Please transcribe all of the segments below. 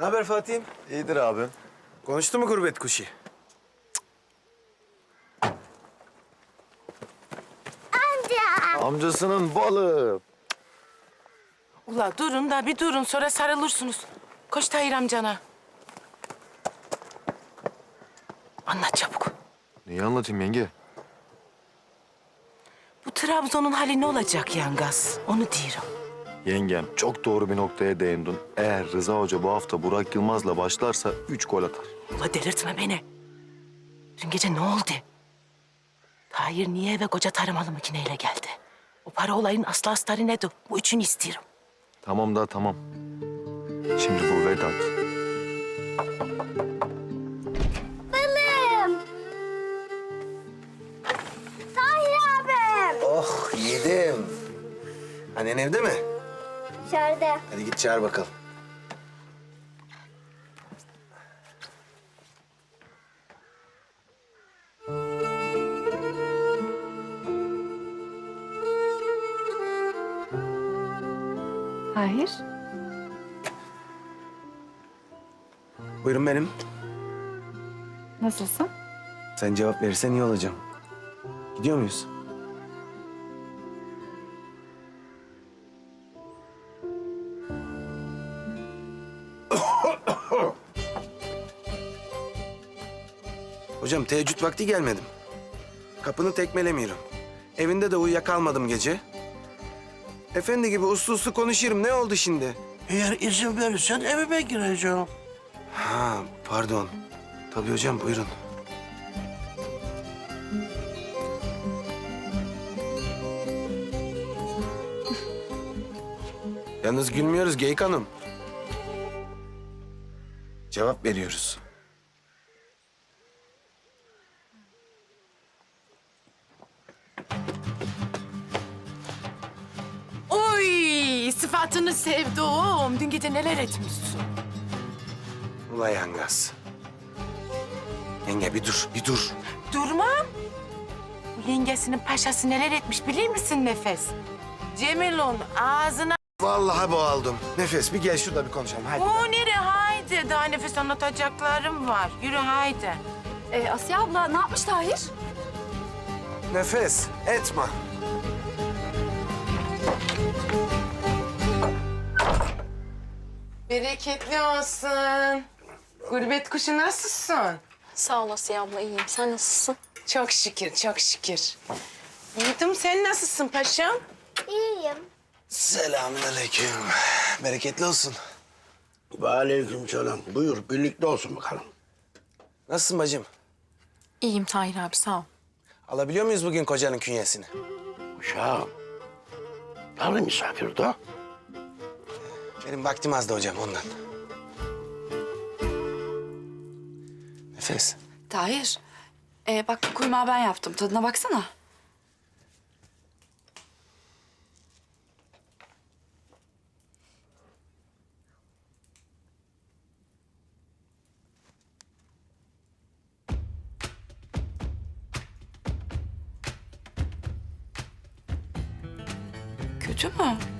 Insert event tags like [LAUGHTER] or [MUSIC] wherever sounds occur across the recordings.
Ne haber Fatih'im? İyidir abi. Konuştu mu gurbet kuşu? Amcasının balı. Ula durun da bir durun sonra sarılırsınız. Koş Tahir amcana. Anlat çabuk. Neyi anlatayım yenge? Bu Trabzon'un hali ne olacak yangaz? Onu diyorum. Yengem çok doğru bir noktaya değindin. Eğer Rıza Hoca bu hafta Burak Yılmaz'la başlarsa üç gol atar. Ula delirtme beni. Dün gece ne oldu? Tahir niye eve koca tarımalı makineyle geldi? O para olayın aslı astarı nedir? Bu üçünü istiyorum. Tamam da tamam. Şimdi bu Vedat. Balım. Tahir abim. Oh yedim. Annen evde mi? Dışarıda. Hadi git çağır bakalım. Hayır. Buyurun benim. Nasılsın? Sen cevap verirsen iyi olacağım. Gidiyor muyuz? Hocam teheccüd vakti gelmedim. Kapını tekmelemiyorum. Evinde de uyuyakalmadım gece. Efendi gibi uslu uslu konuşurum. Ne oldu şimdi? Eğer izin verirsen evime gireceğim. Ha pardon. Tabii hocam buyurun. Yalnız gülmüyoruz Geyik Hanım. Cevap veriyoruz. Sıfatını sevdim. Dün gece neler etmişsin? Ula yangaz. Yenge bir dur, bir dur. Durmam. Bu yengesinin paşası neler etmiş bilir misin Nefes? Cemil'un ağzına... Vallahi boğaldım. Nefes bir gel şurada bir konuşalım. Hadi. O nere haydi. Daha nefes anlatacaklarım var. Yürü haydi. Ee, Asya abla ne yapmış Tahir? Nefes etme. Bereketli olsun. Gurbet kuşu nasılsın? Sağ ol Asiye abla iyiyim. Sen nasılsın? Çok şükür, çok şükür. Yiğidim sen nasılsın paşam? İyiyim. Selamünaleyküm. Bereketli olsun. Ve aleyküm selam. Buyur birlikte olsun bakalım. Nasılsın bacım? İyiyim Tahir abi sağ ol. Alabiliyor muyuz bugün kocanın künyesini? Uşağım. Tanrı misafir de. Benim vaktim azdı hocam ondan. Nefes. Tahir. Ee, bak bu kuymağı ben yaptım. Tadına baksana. Kötü mü?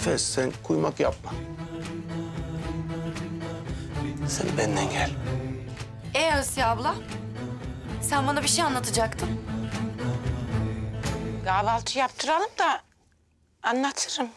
Nefes sen kuymak yapma. Sen benden gel. Ee Asya abla? Sen bana bir şey anlatacaktın. Kahvaltı yaptıralım da anlatırım.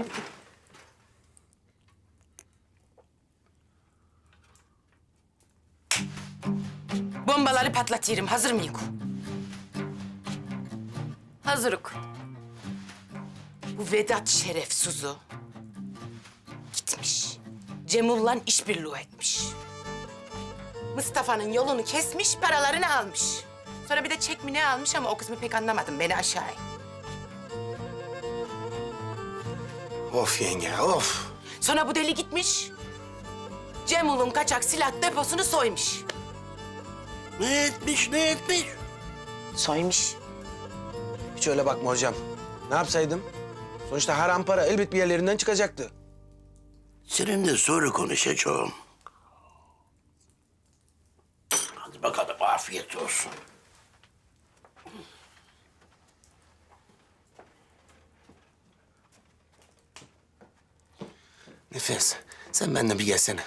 [LAUGHS] Bombaları patlatırım. Hazır mıyım? Hazırık. Bu Vedat şerefsuzu gitmiş. Cemul'la işbirliği etmiş. Mustafa'nın yolunu kesmiş, paralarını almış. Sonra bir de çek mi ne almış ama o kısmı pek anlamadım. Beni aşağı. Of yenge, of. Sonra bu deli gitmiş. Cemul'un kaçak silah deposunu soymuş. Ne etmiş ne etmiş? Soymuş. Hiç öyle bakma hocam. Ne yapsaydım? Sonuçta haram para elbet bir yerlerinden çıkacaktı. Seninle sonra konuşacağım. Hadi bakalım afiyet olsun. Nefes, sen benimle bir gelsene.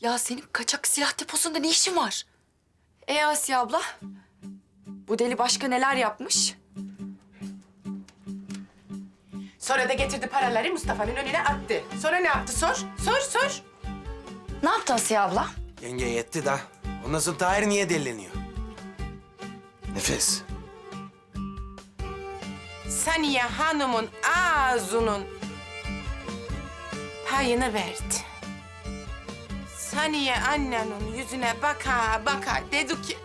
Ya senin kaçak silah deposunda ne işin var? E Asiye abla? Bu deli başka neler yapmış? Sonra da getirdi paraları Mustafa'nın önüne attı. Sonra ne yaptı sor? Sor sor. Ne yaptı Asiye abla? Yenge yetti da. Ondan sonra Tahir niye delileniyor? Nefes, Saniye Hanım'ın ağzının payını verdi. Saniye annenin yüzüne baka baka dedi ki...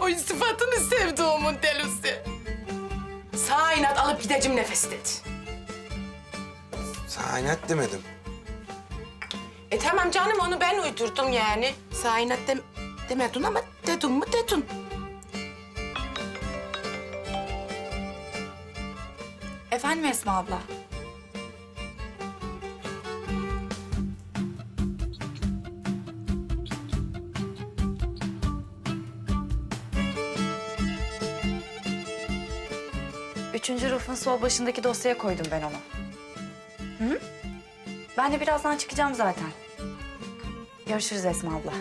...o sıfatını sevdiğimin delisi. Sağ inat alıp gideceğim nefes dedi. sana inat demedim. E tamam canım onu ben uydurdum yani. Sağ inat dem demedin ama dedin mi dedin. Efendim Esma abla? Üçüncü rafın sol başındaki dosyaya koydum ben onu. Hı? Ben de birazdan çıkacağım zaten. Görüşürüz Esma abla.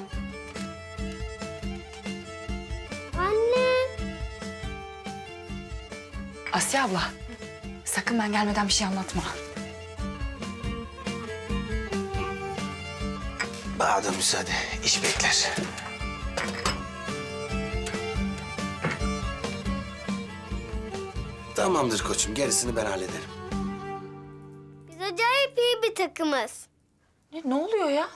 Anne. Asiye abla, sakın ben gelmeden bir şey anlatma. Bana da müsaade, iş bekler. Tamamdır koçum, gerisini ben hallederim. Biz acayip iyi bir takımız. Ne, ne oluyor ya?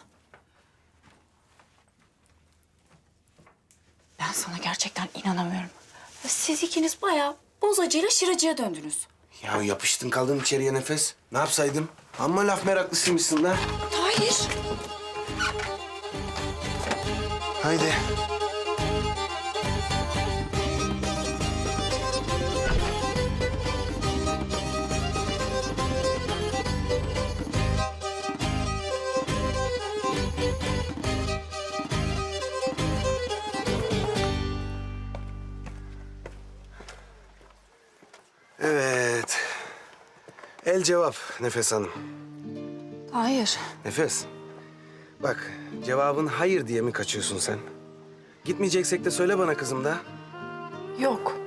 Ben sana gerçekten inanamıyorum. Siz ikiniz bayağı bozacıyla şıracıya döndünüz. Ya yapıştın kaldın içeriye nefes. Ne yapsaydım? Amma laf meraklısıymışsın lan. Hayır. Haydi. Evet. El cevap Nefes Hanım. Hayır. Nefes. Bak cevabın hayır diye mi kaçıyorsun sen? Gitmeyeceksek de söyle bana kızım da. Yok.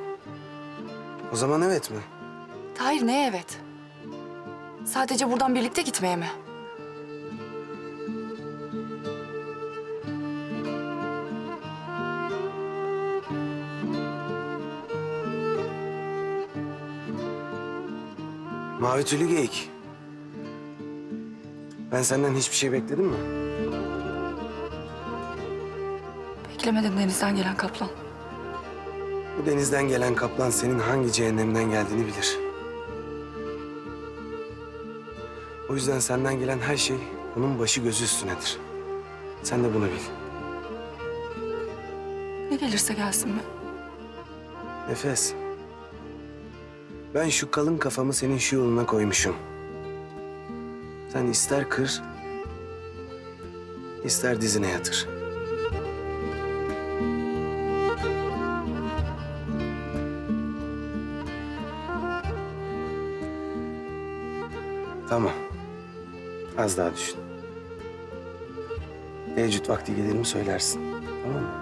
O zaman evet mi? Hayır ne evet? Sadece buradan birlikte gitmeye mi? Mavi tülü geyik. Ben senden hiçbir şey bekledim mi? Beklemedim denizden gelen kaplan. Bu denizden gelen kaplan senin hangi cehennemden geldiğini bilir. O yüzden senden gelen her şey onun başı gözü üstünedir. Sen de bunu bil. Ne gelirse gelsin mi? Nefes. Ben şu kalın kafamı senin şu yoluna koymuşum. Sen ister kır, ister dizine yatır. Tamam. Az daha düşün. Teheccüd vakti gelir mi söylersin. Tamam mı?